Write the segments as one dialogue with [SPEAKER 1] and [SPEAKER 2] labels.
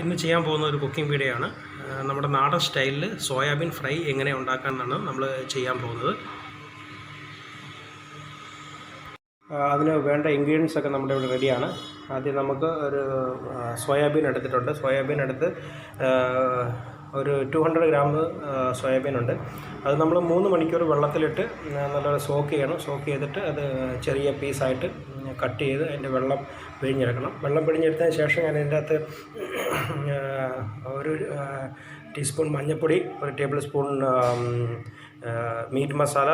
[SPEAKER 1] ഇന്ന് ചെയ്യാൻ പോകുന്ന ഒരു കുക്കിംഗ് വീഡിയോ ആണ് നമ്മുടെ നാടൻ സ്റ്റൈലിൽ സോയാബീൻ ഫ്രൈ എങ്ങനെ ഉണ്ടാക്കാമെന്നാണ് നമ്മൾ ചെയ്യാൻ പോകുന്നത്. അതിന് വേണ്ട ഇൻഗ്രീഡിയൻസ് ഒക്കെ നമ്മുടെ ഇവിടെ റെഡിയാണ് ആദ്യം നമുക്ക് ഒരു സോയാബീൻ എടുത്തിട്ടുണ്ട്. സോയാബീൻ എടുത്ത് ഒരു ടു ഹൺഡ്രഡ് ഗ്രാം ഉണ്ട്. അത് നമ്മൾ മൂന്ന് മണിക്കൂർ വെള്ളത്തിലിട്ട് നല്ലപോലെ സോക്ക് ചെയ്യണം. സോക്ക് ചെയ്തിട്ട് അത് ചെറിയ പീസായിട്ട് കട്ട് ചെയ്ത് അതിന്റെ വെള്ളം പിഴിഞ്ഞെടുക്കണം. വെള്ളം പിഴിഞ്ഞെടുത്തതിന് ശേഷം ഞാൻ അതിന്റെ അകത്ത് ഒരു ടീസ്പൂൺ മഞ്ഞൾപ്പൊടി ഒരു ടേബിൾ സ്പൂൺ മീറ്റ് മസാല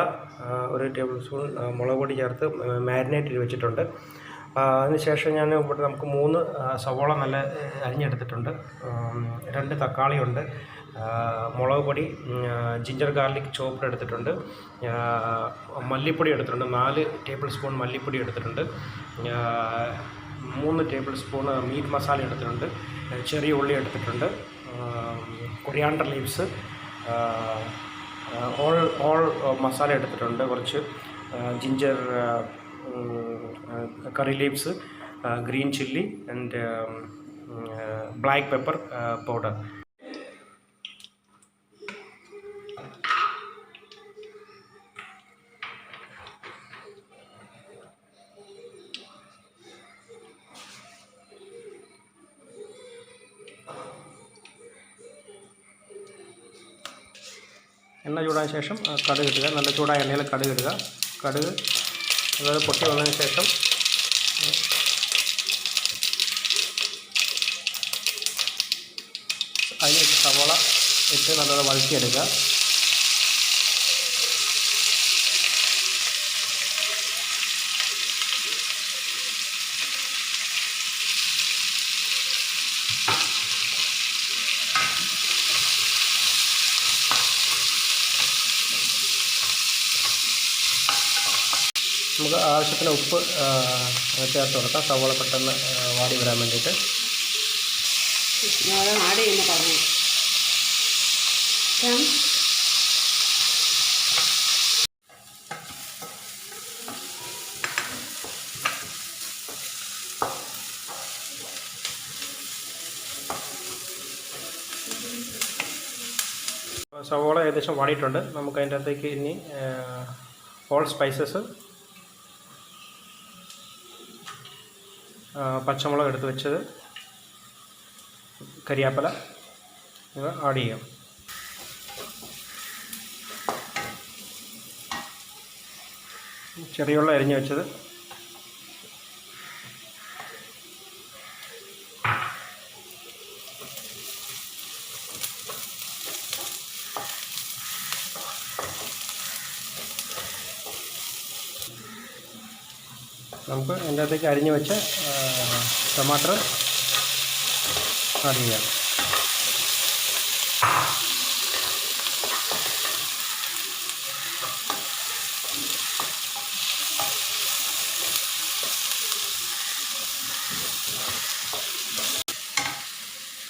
[SPEAKER 1] ഒരു ടേബിൾ സ്പൂൺ മുളക് പൊടി ചേർത്ത് മാരിനേറ്റ് ചെയ്ത് വെച്ചിട്ടുണ്ട്. അതിനുശേഷം ഞാൻ ഇവിടെ നമുക്ക് മൂന്ന് സവോള നല്ല അരിഞ്ഞെടുത്തിട്ടുണ്ട്. രണ്ട് തക്കാളിയുണ്ട് മുളക് പൊടി ജിഞ്ചർ ഗാർലിക് ചോപ്പ് എടുത്തിട്ടുണ്ട്. മല്ലിപ്പൊടി എടുത്തിട്ടുണ്ട്. നാല് ടേബിൾ സ്പൂൺ മല്ലിപ്പൊടി എടുത്തിട്ടുണ്ട്. മൂന്ന് ടേബിൾ സ്പൂൺ മീറ്റ് മസാല എടുത്തിട്ടുണ്ട്. ചെറിയ ഉള്ളി എടുത്തിട്ടുണ്ട്. Coriander leaves all all masala എടുത്തിട്ടുണ്ട്. കുറച്ച് ginger curry leaves green chilli and black pepper powder എണ്ണ ചൂടായ ശേഷം കടുക് ഇടുക. നല്ല ചൂടായ എണ്ണയിൽ കടുക് ഇടുക. കടുക് അതായത് പൊട്ടി വന്നതിന് ശേഷം അതിന് സവോള ഇട്ട് നല്ലത് വഴറ്റിയെടുക്കുക. നമുക്ക് ആവശ്യത്തിന് ഉപ്പ് ചേർത്ത് കൊടുക്കാം. സവോള പെട്ടെന്ന് വാടി വരാൻ വേണ്ടിയിട്ട്.
[SPEAKER 2] ഞാൻ ആഡ് ചെയ്യുന്ന പറഞ്ഞു. ഞാൻ
[SPEAKER 1] സവോള ഏകദേശം വാടിയിട്ടുണ്ട്. നമുക്ക് അതിന്റെ അകത്തേക്ക് ഇനി ഓൾ സ്പൈസസ് പച്ചമുളക് എടുത്ത് വെച്ചത് കരിയാപ്പല. ഇവ ആഡ് ചെയ്യാം. ചെറിയുള്ള അരിഞ്ഞു വെച്ചത് നമുക്ക് അതിന്റെ അകത്തേക്ക് അരിഞ്ഞ് വെച്ച ടൊമാറ്റോ ആഡ് ചെയ്യാം.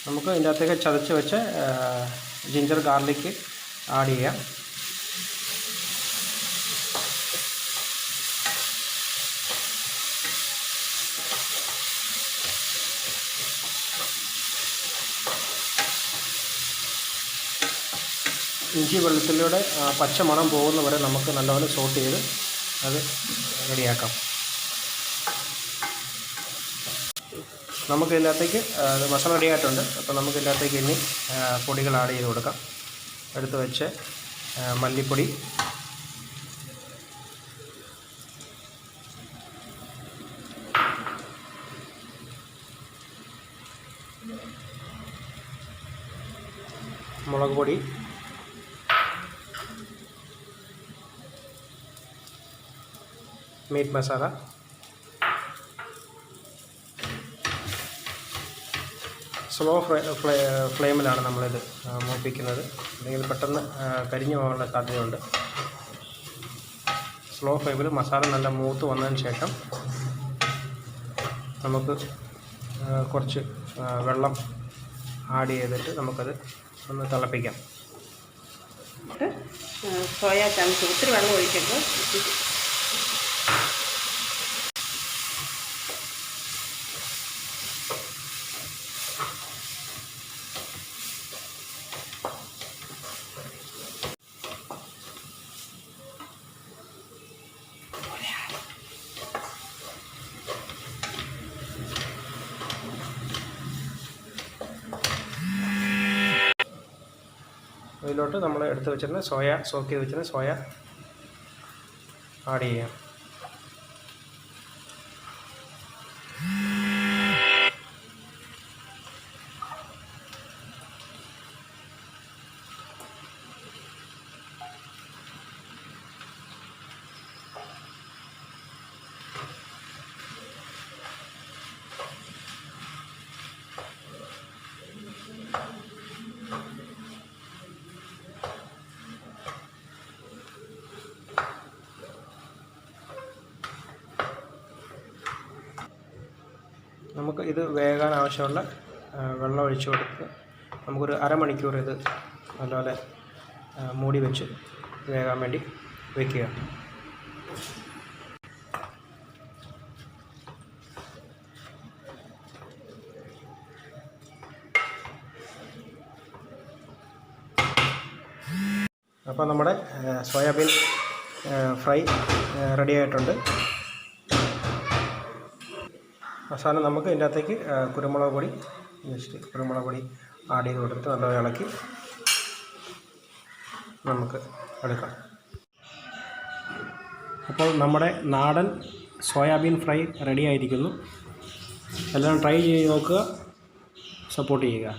[SPEAKER 1] നമുക്ക് ഇതിന്റെ അകത്തേക്ക് ചതച്ച് വെച്ച് ജിഞ്ചർ ഗാർലിക്ക് ആഡ് ചെയ്യാം. ഇഞ്ചി വെളുത്തുള്ളിയുടെ പച്ച മണം പോകുന്ന വരെ നമുക്ക് നല്ലപോലെ സോട്ട് ചെയ്ത് അത് റെഡിയാക്കാം. നമുക്ക് ഇതിനകത്തേക്ക് മസാല റെഡി ആയിട്ടുണ്ട്. അപ്പോൾ നമുക്ക് ഇനി പൊടികൾ ആഡ് ചെയ്ത് കൊടുക്കാം. എടുത്ത് വെച്ച് മല്ലിപ്പൊടി. മുളക് പൊടി. മീറ്റ് മസാല സ്ലോ ഫ്ലേ ഫ്ലേ ഫ്ലെയിമിലാണ് നമ്മളിത് മൂപ്പിക്കുന്നത്. അല്ലെങ്കിൽ പെട്ടെന്ന് കരിഞ്ഞു പോകാനുള്ള സാധ്യതയുണ്ട്. സ്ലോ ഫ്ലെയിമിൽ മസാല നല്ല മൂത്ത് വന്നതിന് ശേഷം നമുക്ക് കുറച്ച് വെള്ളം ആഡ് ചെയ്തിട്ട് നമുക്കത് ഒന്ന് തിളപ്പിക്കാം.
[SPEAKER 2] സോയാ ചങ്ക്സ് ഒത്തിരി വെള്ളം ഒഴിക്കരുത്.
[SPEAKER 1] ഇതിലോട്ട് നമ്മൾ എടുത്ത് വെച്ചിരുന്ന സോയ സോക്ക് ചെയ്ത് വെച്ചിരുന്ന സോയ ആഡ് ചെയ്യാം. നമുക്ക് ഇത് വേകാൻ ആവശ്യമുള്ള വെള്ളം ഒഴിച്ചു കൊടുത്ത് നമുക്കൊരു അരമണിക്കൂർ ഇത് നല്ലപോലെ മൂടി വെച്ച് വേകാൻ വേണ്ടി വയ്ക്കുക അപ്പോൾ നമ്മുടെ സോയാബീൻ ഫ്രൈ റെഡി ആയിട്ടുണ്ട്. അവസാനം നമുക്ക് ഇതിന്റെ അകത്തേക്ക് കുരുമുളക് പൊടി ജസ്റ്റ് കുരുമുളക് പൊടി ആഡ് ചെയ്ത് കൊടുത്ത് നല്ലപോലെ ഇളക്കി നമുക്ക് എടുക്കാം. അപ്പോൾ നമ്മുടെ നാടൻ സോയാബീൻ ഫ്രൈ റെഡി ആയിരിക്കുന്നു. എല്ലാം ട്രൈ ചെയ്ത് നോക്കുക സപ്പോർട്ട് ചെയ്യുക.